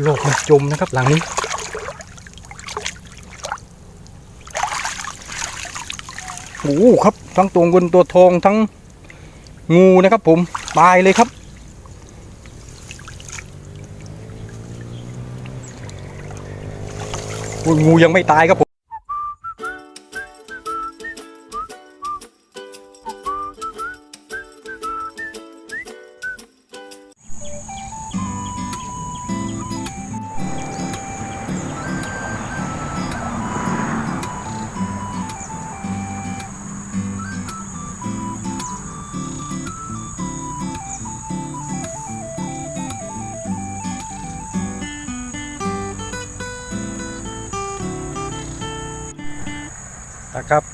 โลกมันจมนะครับหลังนี้ โอ้โหครับ ทั้งตัวเงินตัวทองทั้งงูนะครับผมตายเลยครับ งูยังไม่ตายครับผม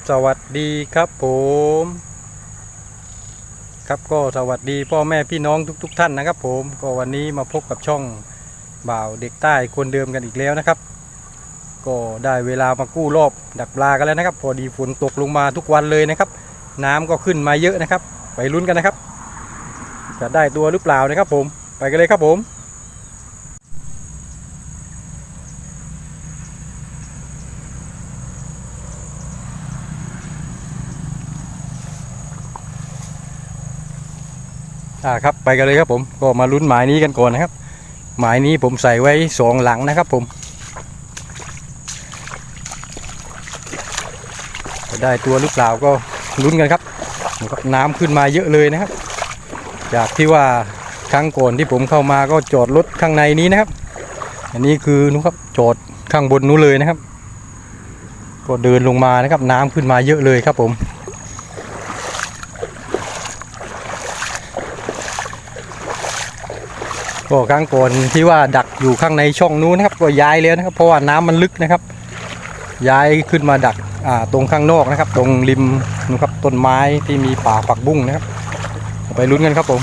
สวัสดีครับผม ครับก็สวัสดีพ่อแม่พี่น้องทุกๆท่านนะครับ ผมก็วันนี้มาพบกับช่องบ่าวเด็กใต้คนเดิมกันอีกแล้วนะครับ ก็ได้เวลามากู้รอบดักปลากันแล้วนะครับ พอดีฝนตกลงมาทุกวันเลยนะครับ น้ำก็ขึ้นมาเยอะนะครับ ไปลุ้นกันนะครับ จะได้ตัวหรือเปล่านะครับผมไปกันเลยครับผม อ่าครับไปกันเลยครับผมก็มาลุ้นหมายนี้กันก่อนนะครับ หมายนี้ผมใส่ไว้สองหลังนะครับผมจะได้ตัวหรือเปล่าก็ลุ้นกันครับนะครับน้ำขึ้นมาเยอะเลยนะครับ จากที่ว่าครั้งก่อนที่ผมเข้ามาก็จอดรถข้างในนี้นะครับ อันนี้คือนู้นครับจอดข้างบนนู้นเลยนะครับ ก็เดินลงมานะครับ น้ำขึ้นมาเยอะเลยครับผม ก็ครั้งก่อนที่ว่าดักอยู่ข้างในช่องนู้นนะครับ ก็ย้ายแล้วนะครับ เพราะว่าน้ำมันลึกนะครับ ย้ายขึ้นมาดักตรงข้างนอกนะครับ ตรงริมนะครับต้นไม้ที่มีป่าปักบุ้งนะครับ ไปลุ้นกันครับผม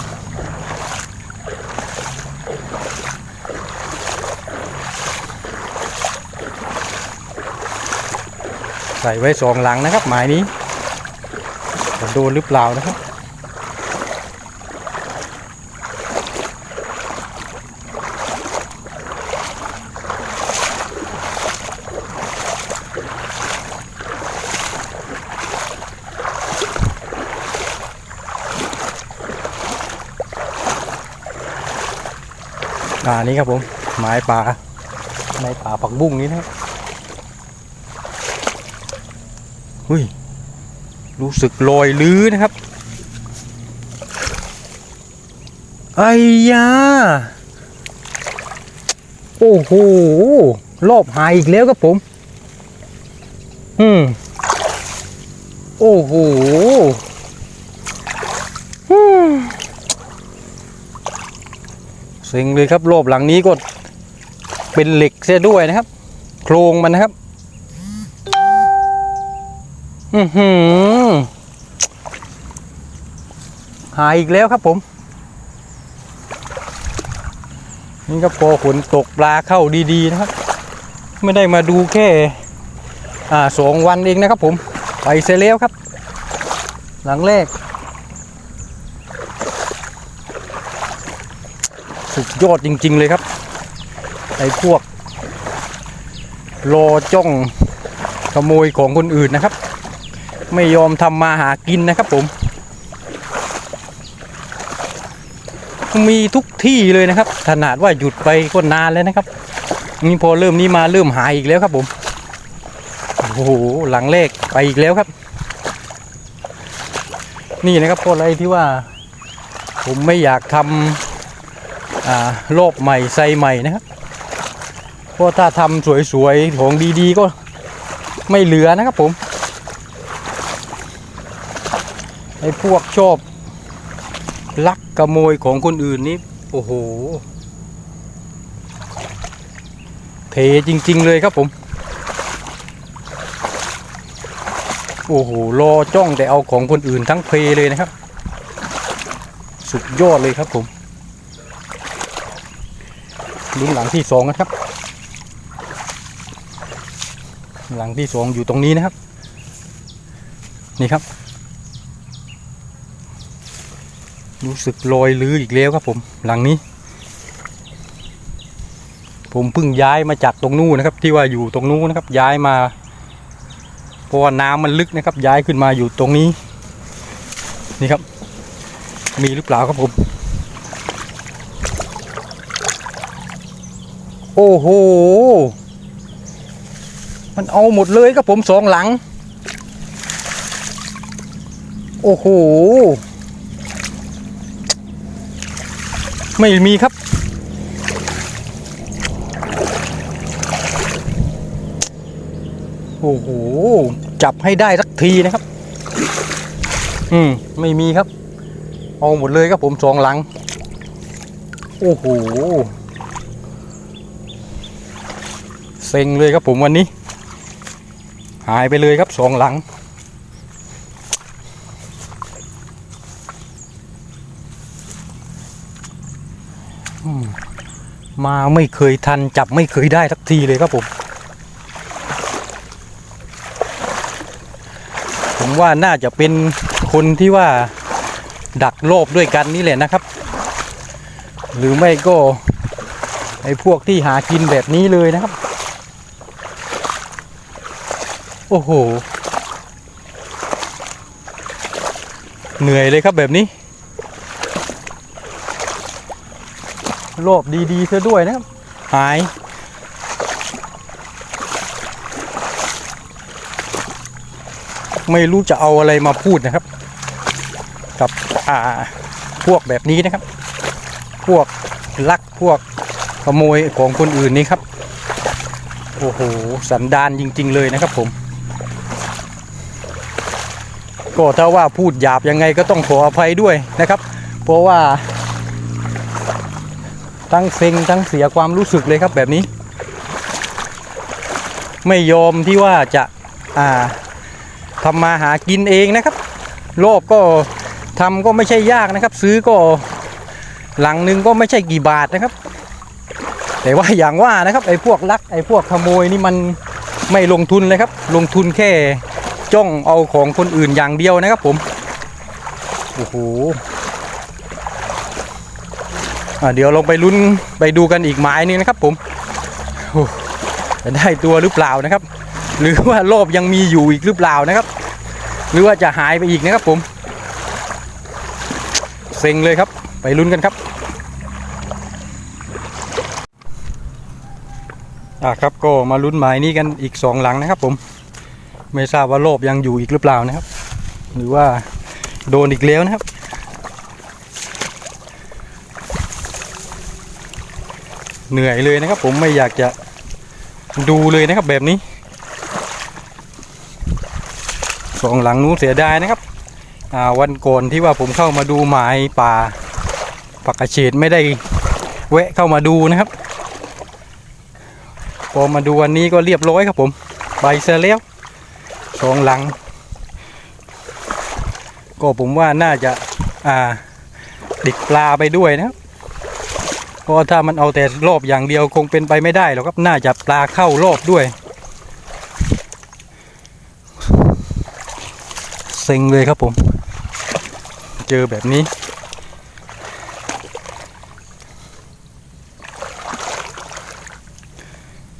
ใส่ไว้สองหลังนะครับ หมายนี้โดนหรือเปล่านะครับ อ่านี่ครับผม ไม้ป่าในป่าผักบุ้งนี้นะครับหุ้ยรู้สึกลอยลื้อนะครับไอ้ยาโอ้โหรอบหายอีกแล้วครับผม อืม โอ้โหอืม เซ็งเลยครับรอบหลังนี้ก็เป็นเหล็กเสียด้วยนะครับ โครงมันนะครับอือหือหายอีกแล้วครับผม นี่ก็พอฝนตกปลาเข้าดีๆนะครับ ไม่ได้มาดูแค่อ่าสองวันเองนะครับผม ไปเสียแล้วครับ หลังแรก สุดยอดจริง ๆ เลยครับไอ้พวกรอจ้องขโมยของคนอื่นนะครับ ไม่ยอมทำมาหากินนะครับผม มีทุกที่เลยนะครับขนาดว่าหยุดไปก็นานแล้วนะครับนี่พอเริ่มนี้มาเริ่มหายอีกแล้วครับผมโอ้โหหลังเลขไปอีกแล้วครับ นี่นะครับเพราะอะไรที่ว่า ผมไม่อยากทำ อ่ารอบใหม่ไซใหม่นะครับเพราะถ้าทำสวยๆของดีๆก็ไม่เหลือนะครับผมไอ้พวกชอบลักขโมยของคนอื่นนี่โอ้โหเทจริง ๆ เลยครับผม โอ้โหรอจ้องแต่เอาของคนอื่นทั้งเพเลยนะครับ สุดยอดเลยครับผม ลุ้นหลังที่สองนะครับ หลังที่สองอยู่ตรงนี้นะครับ นี่ครับ รู้สึกลอยลื้ออีกแล้วครับผม หลังนี้ ผมเพิ่งย้ายมาจากตรงนู้นนะครับ ที่ว่าอยู่ตรงนู้นนะครับ ย้ายมาเพราะว่าน้ำมันลึกนะครับ ย้ายขึ้นมาอยู่ตรงนี้ นี่ครับ มีหรือเปล่าครับผม โอ้โห มันเอาหมดเลยครับผมสองหลัง โอ้โห ไม่มีครับ โอ้โห จับให้ได้สักทีนะครับ อืม ไม่มีครับ เอาหมดเลยครับผมสองหลัง โอ้โห เซ็งเลยครับผมวันนี้ หายไปเลยครับสองหลัง มาไม่เคยทันจับไม่เคยได้สักทีเลยครับผม ผมว่าน่าจะเป็นคนที่ว่าดักโลบด้วยกันนี่แหละนะครับ หรือไม่ก็ไอ้พวกที่หากินแบบนี้เลยนะครับ โอ้โห เหนื่อยเลยครับแบบนี้โลบดีๆเธอด้วยนะครับ หาย ไม่รู้จะเอาอะไรมาพูดนะครับ กับอ่าพวกแบบนี้นะครับ พวกลักพวกขโมยของคนอื่นนี่ครับ โอ้โห สันดานจริง ๆ เลยนะครับผม ก็ถ้าว่าพูดหยาบยังไงก็ต้องขออภัยด้วยนะครับ เพราะว่า ทั้งเซ็งทั้งเสียความรู้สึกเลยครับแบบนี้ ไม่ยอมที่ว่าจะอ่าทำมาหากินเองนะครับ โลภก็ทำก็ไม่ใช่ยากนะครับ ซื้อก็หลังนึงก็ไม่ใช่กี่บาทนะครับ แต่ว่าอย่างว่านะครับไอ้พวกลักไอ้พวกขโมยนี่มันไม่ลงทุนเลยครับ ลงทุนแค่ จ้องเอาของคนอื่นอย่างเดียวนะครับผม โอ้โหเดี๋ยวลงไปลุ้นไปดูกันอีกหมายนึงนะครับผมโอ้จะได้ตัวหรือเปล่านะครับ หรือว่าโลภยังมีอยู่อีกหรือเปล่านะครับ หรือว่าจะหายไปอีกนะครับผมเซ็งเลยครับ ไปลุ้นกันครับอะครับก็มาลุ้นหมายนี้กันอีกสองหลังนะครับผม ไม่ทราบว่าโลภยังอยู่อีกหรือเปล่านะครับ หรือว่าโดนอีกแล้วนะครับ เหนื่อยเลยนะครับ ผมไม่อยากจะดูเลยนะครับแบบนี้สองหลังนู้นเสียดายนะครับวันก่อนที่ว่าผมเข้ามาดูหมายป่าปักกระเฉดไม่ได้แวะเข้ามาดูนะครับ พอมาดูวันนี้ก็เรียบร้อยครับผม ไปเสียแล้ว สองหลัง ก็ผมว่าน่าจะอ่าดิกปลาไปด้วยนะเพราะถ้ามันเอาแต่รอบอย่างเดียวคงเป็นไปไม่ได้หรอกครับน่าจะปลาเข้ารอบด้วยเซ็งเลยครับผม เจอแบบนี้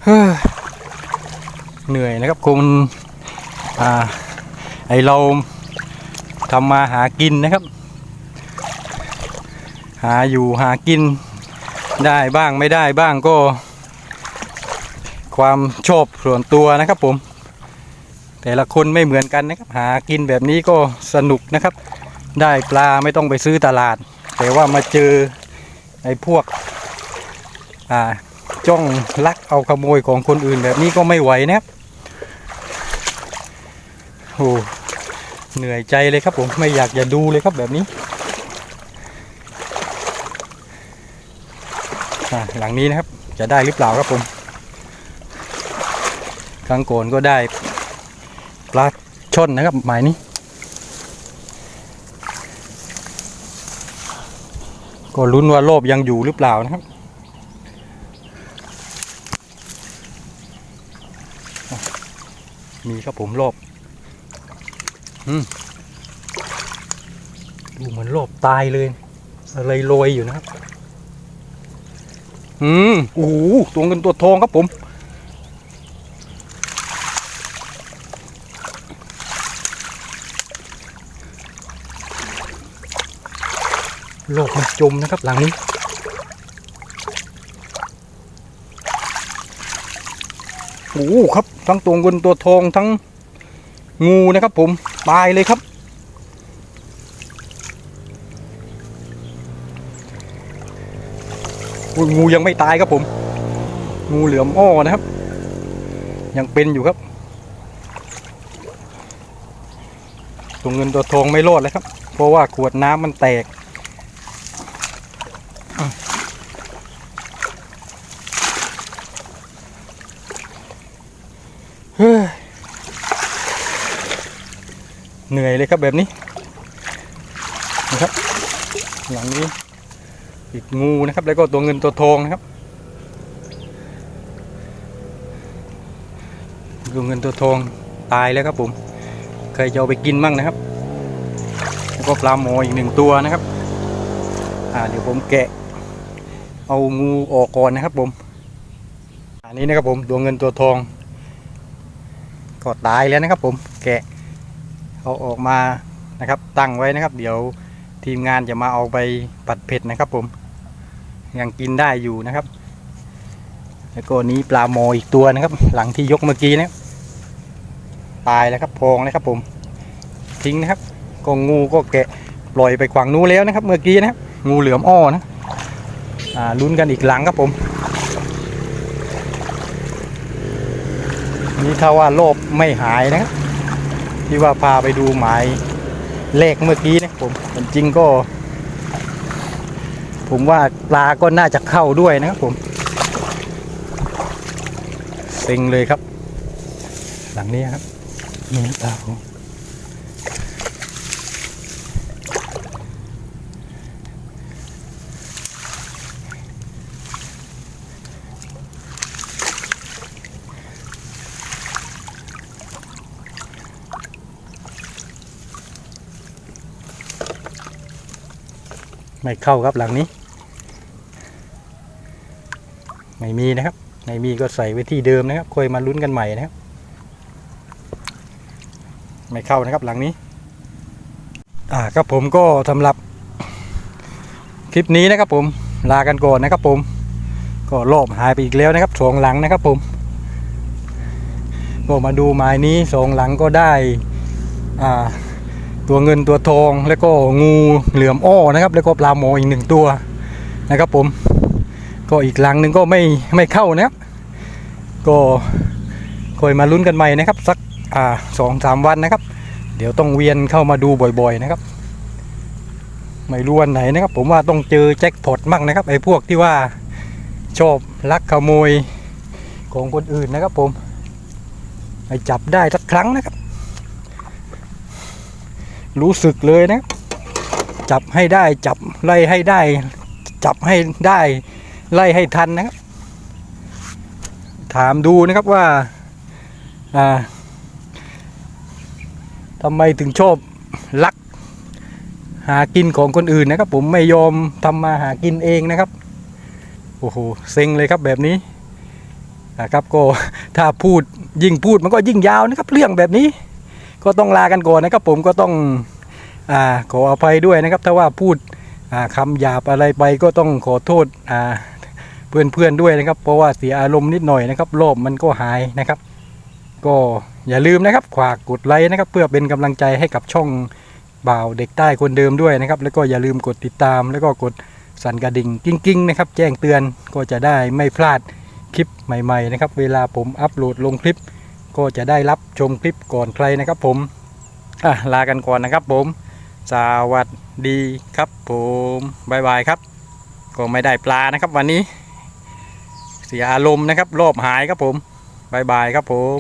เฮ้อเหนื่อยนะครับคุณ อ่าไอเราทำมาหากินนะครับ หาอยู่หากินได้บ้างไม่ได้บ้างก็ ความชอบส่วนตัวนะครับผม แต่ละคนไม่เหมือนกันนะครับ หากินแบบนี้ก็สนุกนะครับ ได้ปลาไม่ต้องไปซื้อตลาด แต่ว่ามาเจอไอ้พวกอ่าจ้องลักเอาขโมยของคนอื่นแบบนี้ก็ไม่ไหวนะครับ โอ้เหนื่อยใจเลยครับผมไม่อยากจะดูเลยครับแบบนี้หลังนี้นะครับจะได้หรือเปล่าครับผมครั้งก่อนก็ได้ปลาช่อนนะครับหมายนี้ ก็ลุ้นว่าโลบยังอยู่หรือเปล่านะครับมีครับผมโลบ ดูเหมือนโลบตายเลย อะไรโรยอยู่นะครับ อืมโอ้โหตัวเงินตัวทองครับผม โลกมันจมนะครับหลังนี้โอ้โหครับ ทั้งตัวเงินตัวทองทั้ง งูนะครับผมตายเลยครับ งูยังไม่ตายครับผม งูเหลือมอ้อนะครับ ยังเป็นอยู่ครับตัวเงินตัวทองไม่รอดเลยครับ เพราะว่าขวดน้ำมันแตก เหนื่อยเลยครับแบบนี้นะครับ หลังนี้อีกงูนะครับ แล้วก็ตัวเงินตัวทองนะครับตัวเงินตัวทองตายแล้วครับผมใครจะเอาไปกินมั่งนะครับ แล้วก็ปลาหมออีกหนึ่งตัวนะครับ อ่าเดี๋ยวผมแกะ เอางูออกก่อนนะครับผมอันนี้นะครับผมตัวเงินตัวทองก็ตายแล้วนะครับผมแกะ เอาออกมานะครับ ตั้งไว้นะครับ เดี๋ยวทีมงานจะมาเอาไปปัดเผ็ดนะครับ ผม ยังกินได้อยู่นะครับ แล้วก็นี้ปลาหมอีกตัวนะครับ หลังที่ยกเมื่อกี้นะครับตายแล้วครับพองนะครับ ผม ทิ้งนะครับก็งูก็แกะปล่อยไปขวางนู้นแล้วนะครับ เมื่อกี้นะครับ งูเหลือมอ้อนะอ่าลุ้นกันอีกหลังครับผมนี่ถ้าว่าโลบไม่หายนะครับ ที่ว่าพาไปดูหมายเลขเมื่อกี้นะผมจริงก็ ผมว่าปลาก็น่าจะเข้าด้วยนะครับผมเซ็งเลยครับ หลังนี้ครับนี่ปลาผม ไม่เข้าครับหลังนี้ ไม่มีนะครับไม่มีก็ใส่ไว้ที่เดิมนะครับค่อยมาลุ้นกันใหม่นะครับ ไม่เข้านะครับหลังนี้ อ่าครับผมก็สำหรับคลิปนี้นะครับผมลากันก่อนนะครับผม ก็รอบหายไปอีกแล้วนะครับสองหลังนะครับผมก็มาดูไม้นี้สองหลังก็ได้อ่า ตัวเงินตัวทองแล้วก็งูเหลือมอ้อนะครับ แล้วก็ปลาหมออีกหนึ่งตัวนะครับผม ก็อีกหลังหนึ่งก็ไม่ไม่เข้านะครับ ก็คอยมาลุ้นกันใหม่นะครับ สักอ่าสองสามวันนะครับ เดี๋ยวต้องเวียนเข้ามาดูบ่อยๆนะครับ ไม่รู้วันไหนนะครับ ผมว่าต้องเจอแจ็คพอตมั่งนะครับไอ้พวกที่ว่าชอบลักขโมยของคนอื่นนะครับผมไปจับได้สักครั้งนะครับ รู้สึกเลยนะ จับให้ได้จับไล่ให้ได้ จับให้ได้ ไล่ให้ทันนะครับ ถามดูนะครับว่าอ่าทำไมถึงชอบลัก หากินของคนอื่นนะครับ ผมไม่ยอมทำมาหากินเองนะครับโอ้โหเซ็งเลยครับแบบนี้นะครับก็ถ้าพูดยิ่งพูดมันก็ยิ่งยาวนะครับ เรื่องแบบนี้ ก็ต้องลากันก่อนนะครับผมก็ต้องอ่าขออภัยด้วยนะครับ ถ้าว่าพูดอ่าคำหยาบอะไรไปก็ต้องขอโทษอ่าเพื่อนๆด้วยนะครับ เพราะว่าเสียอารมณ์นิดหน่อยนะครับโลภมันก็หายนะครับ ก็อย่าลืมนะครับขวากกดไลค์นะครับ เพื่อเป็นกำลังใจให้กับช่องบ่าวเด็กใต้คนเดิมด้วยนะครับ แล้วก็อย่าลืมกดติดตาม แล้วก็กดสั่นกระดิ่งกิ้งๆนะครับ แจ้งเตือนก็จะได้ไม่พลาดคลิปใหม่ ๆ นะครับ เวลาผมอัปโหลดลงคลิป ก็จะได้รับชมคลิปก่อนใครนะครับผมลากันก่อนนะครับผม สวัสดีครับผมบายบายครับ ก็ไม่ได้ปลานะครับวันนี้ เสียอารมณ์นะครับรอบหายครับผมบายบายครับผม